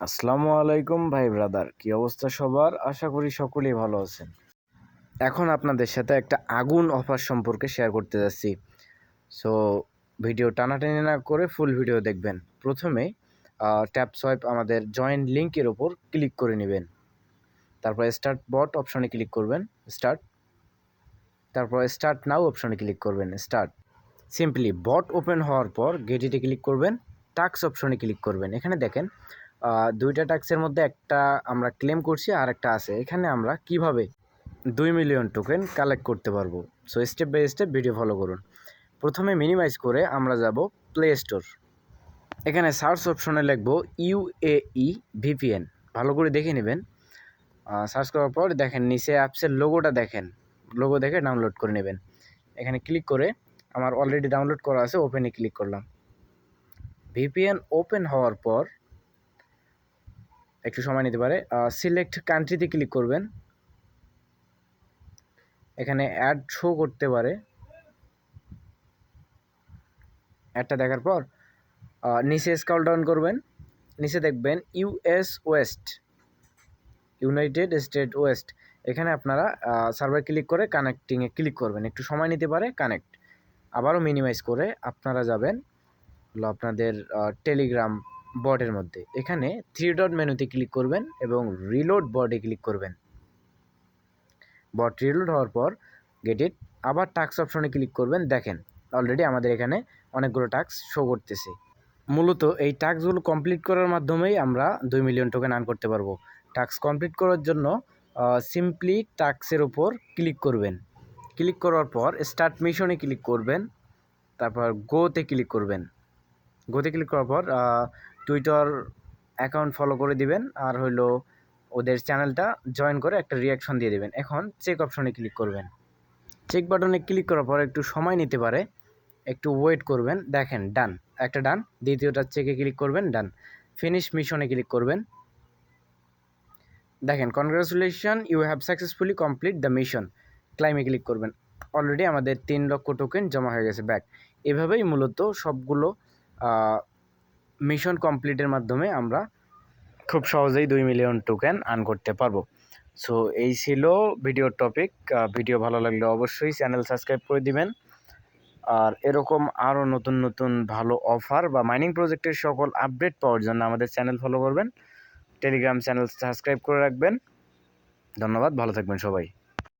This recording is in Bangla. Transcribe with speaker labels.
Speaker 1: আসসালামু আলাইকুম ভাই ব্রাদার, কি অবস্থা সবার? আশা করি সকলেই ভালো আছেন। এখন আপনাদের সাথে একটা আগুন অফার সম্পর্কে শেয়ার করতে যাচ্ছি। সো ভিডিও টানাটানি না করে ফুল ভিডিও দেখবেন। প্রথমে ট্যাপ সোয়াইপ আমাদের জয়েন্ট লিঙ্কের ওপর ক্লিক করে নেবেন। তারপর স্টার্ট বট অপশনে ক্লিক করবেন স্টার্ট তারপর স্টার্ট নাও অপশনে ক্লিক করবেন স্টার্ট সিম্পলি বট ওপেন হওয়ার পর গেটিতে ক্লিক করবেন টাক্স অপশনে ক্লিক করবেন। এখানে দেখেন দুইটা ট্যাক্সের মধ্যে একটা আমরা ক্লেম করছি আর একটা আছে। এখানে আমরা কীভাবে দুই মিলিয়ন টোকেন কালেক্ট করতে পারব? So step by step video follow করুন। প্রথমে মিনিমাইজ করে আমরা যাব প্লে স্টোর এখানে সার্চ অপশনে লিখব ইউএই ভিপিএন ভালো করে দেখে নেবেন। সার্চ করার পর দেখেন নিচে অ্যাপসের লোগোটা দেখেন। লোগো দেখে ডাউনলোড করে নেবেন। এখানে ক্লিক করে আমার অলরেডি ডাউনলোড করা আছে ওপেনে ক্লিক করলাম। ভিপিএন ওপেন হওয়ার পর একটু সময় নিতে পারে। সিলেক্ট কান্ট্রিতে ক্লিক করবেন। এখানে অ্যাড শো করতে পারে। অ্যাডটা দেখার পর নিচে স্কল ডাউন করবেন। নিচে দেখবেন US west United State west এখানে আপনারা সার্ভার ক্লিক করে কানেক্টিংয়ে ক্লিক করবেন। একটু সময় নিতে পারে কানেক্ট আবারও মিনিমাইজ করে আপনারা যাবেন। হলো আপনাদের টেলিগ্রাম বটের মধ্যে। এখানে থ্রি ডট মেনুতে ক্লিক করবেন এবং রিলোড বটে ক্লিক করবেন। বট রিলোড হওয়ার পর গেট ইট আবার টাক্স অপশনে ক্লিক করবেন। দেখেন অলরেডি আমাদের এখানে অনেকগুলো টাক্স শো করতেছে। মূলত এই টাস্কগুলো কমপ্লিট করার মাধ্যমেই আমরা দুই মিলিয়ন টোকেন আর্ন করতে পারব। টাস্ক কমপ্লিট করার জন্য সিম্পলি টাস্কের উপর ক্লিক করবেন। ক্লিক করার পর স্টার্ট মিশনে ক্লিক করবেন। তারপর গোতে ক্লিক করবেন। গোতে ক্লিক করার পর টুইটার অ্যাকাউন্ট ফলো করে দিবেন, আর হইল ওদের চ্যানেলটা জয়েন করে একটা রিয়াকশন দিয়ে দেবেন। এখন চেক অপশনে ক্লিক করবেন। চেক বাটনে ক্লিক করার পর একটু সময় নিতে পারে, একটু ওয়েট করবেন, দেখেন ডান একটা ডান দ্বিতীয়টা চেকে ক্লিক করবেন ডান ফিনিশ মিশনে ক্লিক করবেন। দেখেন congratulation you have successfully complete the mission ক্লাইমে click করবেন। অলরেডি আমাদের তিন লক্ষ টোকেন জমা হয়ে গেছে ব্যাক এভাবেই মূলত সবগুলো মিশন কমপ্লিটের মাধ্যমে আমরা খুব সহজেই দুই মিলিয়ন টোকেন আর্ন করতে পারব। সো এই ছিল ভিডিওর টপিক ভিডিও ভালো লাগলে অবশ্যই চ্যানেল সাবস্ক্রাইব করে দিবেন। আর এরকম আরও নতুন নতুন ভালো অফার বা মাইনিং প্রজেক্টের সকল আপডেট পাওয়ার জন্য আমাদের চ্যানেল ফলো করবেন। টেলিগ্রাম চ্যানেল সাবস্ক্রাইব করে রাখবেন। ধন্যবাদ, ভালো থাকবেন সবাই।